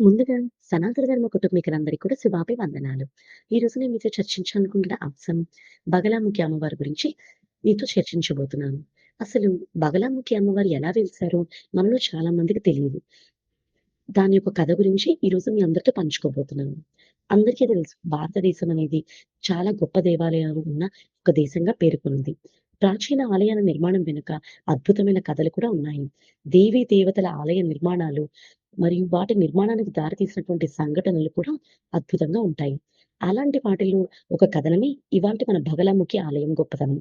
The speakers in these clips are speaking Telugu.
ముందుగా సనాతన ధర్మ కుటుంబీకులందరికీ కూడా ఈ రోజు నేను మీతో చర్చించాలనుకుంటున్న అంశం బగలాముఖి అమ్మవారి గురించి మీతో చర్చించబోతున్నాను. అసలు బగలాముఖి అమ్మవారు ఎలా వెలిసారో మనలో చాలా మందికి తెలియదు దాని యొక్క కథ గురించి ఈరోజు మీ అందరితో పంచుకోబోతున్నాను. అందరికీ తెలుసు భారతదేశం అనేది చాలా గొప్ప దేవాలయాలు ఉన్న ఒక దేశంగా పేర్కొంది. ప్రాచీన ఆలయాల నిర్మాణం వెనుక అద్భుతమైన కథలు కూడా ఉన్నాయి. దేవీ దేవతల ఆలయ నిర్మాణాలు మరియు వాటి నిర్మాణానికి దారితీసినటువంటి సంఘటనలు కూడా అద్భుతంగా ఉంటాయి. అలాంటి వాటిలో ఒక కథనమే ఇవాంటి మన బగలాముఖి ఆలయం గొప్పతనం.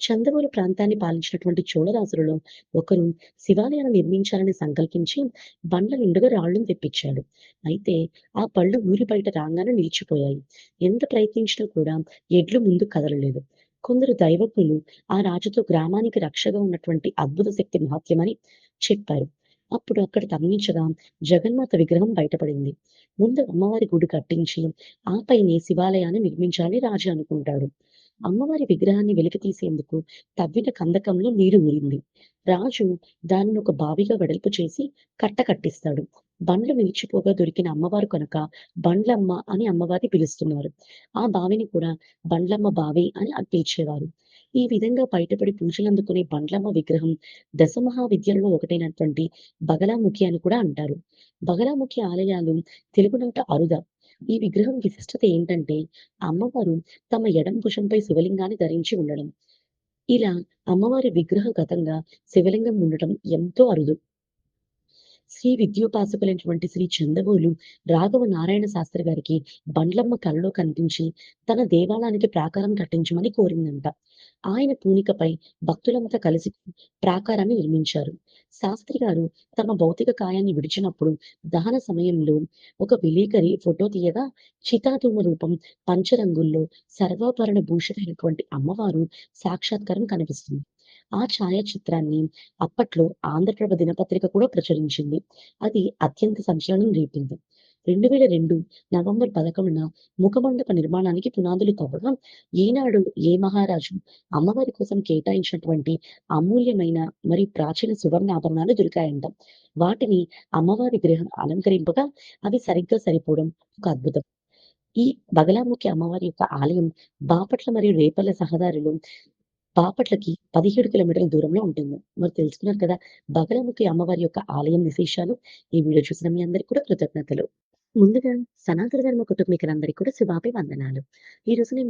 చందవోలు ప్రాంతాన్ని పాలించినటువంటి చోళరాజులలో ఒకరు శివాలయాన్ని నిర్మించాలని సంకల్పించి బండ్ల నిండుగా రాళ్ళను తెప్పించాడు. అయితే ఆ పళ్ళు ఊరి బయట రాగానే నిలిచిపోయాయి. ఎంత ప్రయత్నించినా కూడా ఎడ్లు ముందు కదలలేదు. కొందరు దైవజ్ఞులు ఆ రాజుతో గ్రామానికి రక్షగా ఉన్నటువంటి అద్భుత శక్తి మహత్యమని చెప్పారు. అప్పుడు అక్కడ గమనించగా జగన్మాత విగ్రహం బయటపడింది. ముందు అమ్మవారి గుడి కట్టించి ఆపైనే శివాలయాన్ని నిర్మించాలని రాజు అనుకుంటాడు. అమ్మవారి విగ్రహాన్ని వెలికి తీసేందుకు తవ్విన కందకంలో నీరు ఊరింది. రాజు దానిని ఒక బావిగా వెడల్పు చేసి కట్ట కట్టిస్తాడు. బండ్లు నిలిచిపోగా దొరికిన అమ్మవారు కనుక బండ్లమ్మ అని అమ్మవారిని పిలుస్తున్నారు. ఆ బావిని కూడా బండ్లమ్మ బావి అని పిలిచేవారు. ఈ విధంగా బయటపడి పూజలందుకునే బండ్లమ్మ విగ్రహం దశమహావిద్యలలో ఒకటైనటువంటి బగలాముఖి అని కూడా అంటారు. బగలాముఖి ఆలయాలు తెలుగునాట అరుద. ఈ విగ్రహం విశిష్టత ఏంటంటే అమ్మవారు తమ ఎడం భుషంపై శివలింగాన్ని ధరించి ఉండడం. ఇలా అమ్మవారి విగ్రహ గతంగా శివలింగం ఉండటం ఎంతో అరుదు. శ్రీ విద్యోపాసకులైనటువంటి శ్రీ చందబోలు రాఘవ నారాయణ శాస్త్రి గారికి బండ్లమ్మ కలలో కనిపించి తన దేవాలయానికి ప్రాకారం కట్టించమని కోరిందంట. ఆయన పూనికపై భక్తులంతా కలిసి ప్రాకారాన్ని నిర్మించారు. శాస్త్రి గారు తమ భౌతిక కాయాన్ని విడిచినప్పుడు దహన సమయంలో ఒక విలేకరి ఫోటో తీయగా చితాధూమ రూపం పంచరంగుల్లో సర్వాభరణ భూషితమైనటువంటి అమ్మవారు సాక్షాత్కారం కనిపిస్తుంది. ఆ ఛాయాచిత్రాన్ని అప్పట్లో ఆంధ్రప్రభ దినపత్రిక కూడా ప్రచురించింది. అది అత్యంత సంచలనం రేపింది. 2002 నవంబర్ 11న ముఖమండప నిర్మాణానికి పునాదులు కావడం ఈనాడు ఏ మహారాజు అమ్మవారి కోసం కేటాయించినటువంటి అమూల్యమైన మరియు ప్రాచీన సువర్ణాభరణాలు దొరికాయంట. వాటిని అమ్మవారి గ్రహం అలంకరింపగా అవి సరిగ్గా సరిపోవడం ఒక అద్భుతం. ఈ బగలాముఖి అమ్మవారి యొక్క ఆలయం బాపట్ల మరియు రేపల్ల సహదారులు పాపట్లకి పదిహేడు కిలోమీటర్ల దూరంలో ఉంటుంది. మరి తెలుసుకున్నారు కదా! బగలముఖి అమ్మవారి యొక్క ఆలయం విశేషాలు. ఈ వీడియో చూసిన మీ అందరికి కూడా కృతజ్ఞతలు. ముందుగా సనాతన ధర్మ కుటుంబీకులందరికీ కూడా శుభాభివందనాలు. రోజు నేను